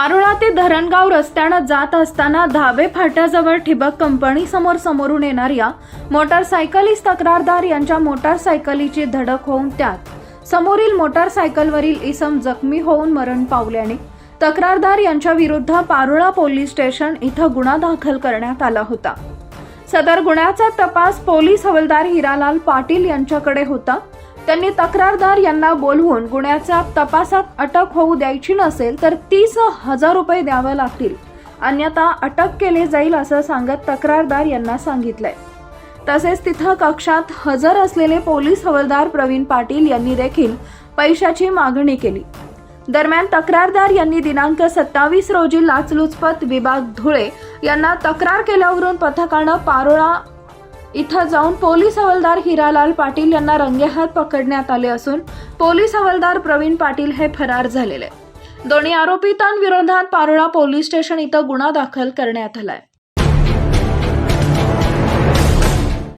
धरणगाव रस्त्यानं जात असताना धाबे फाट्याजवळ ठिबक कंपनी समोर समोरून येणाऱ्या मोटारसायकलीस तक्रारदार यांच्या मोटारसायकलीची धडक होऊन त्यात. समोरील मोटारसायकलवरील इसम जखमी होऊन मरण पावल्याने तक्रारदार यांच्या विरुद्ध पारोळा पोलीस स्टेशन इथं गुन्हा दाखल करण्यात आला होता. सदर गुन्ह्याचा तपास पोलीस हवालदार हिरालाल पाटील यांच्याकडे होता. त्यांनी तक्रारदार यांना बोलवून गुन्ह्याच्या तपासात अटक होऊ द्यायची नसेल तर तीस हजार रुपये द्यावे लागतील. अन्यथा अटक केले जाईल असं सांगत तक्रारदार यांना सांगितलंय. तसेच तिथं कक्षात हजर असलेले पोलीस हवालदार प्रवीण पाटील यांनी देखील पैशाची मागणी केली. दरम्यान तक्रारदार यांनी दिनांक सत्तावीस रोजी लाचलुचपत विभाग धुळे यांना तक्रार केल्यावरून पथकानं पारोळा इथं जाऊन पोलीस हवालदार हिरालाल पाटील यांना रंगेहात पकडण्यात आले असून पोलीस हवालदार प्रवीण पाटील हे फरार झालेले दोन्ही आरोपितांविरोधात पारोळा पोलीस स्टेशन इथं गुन्हा दाखल करण्यात आलाय.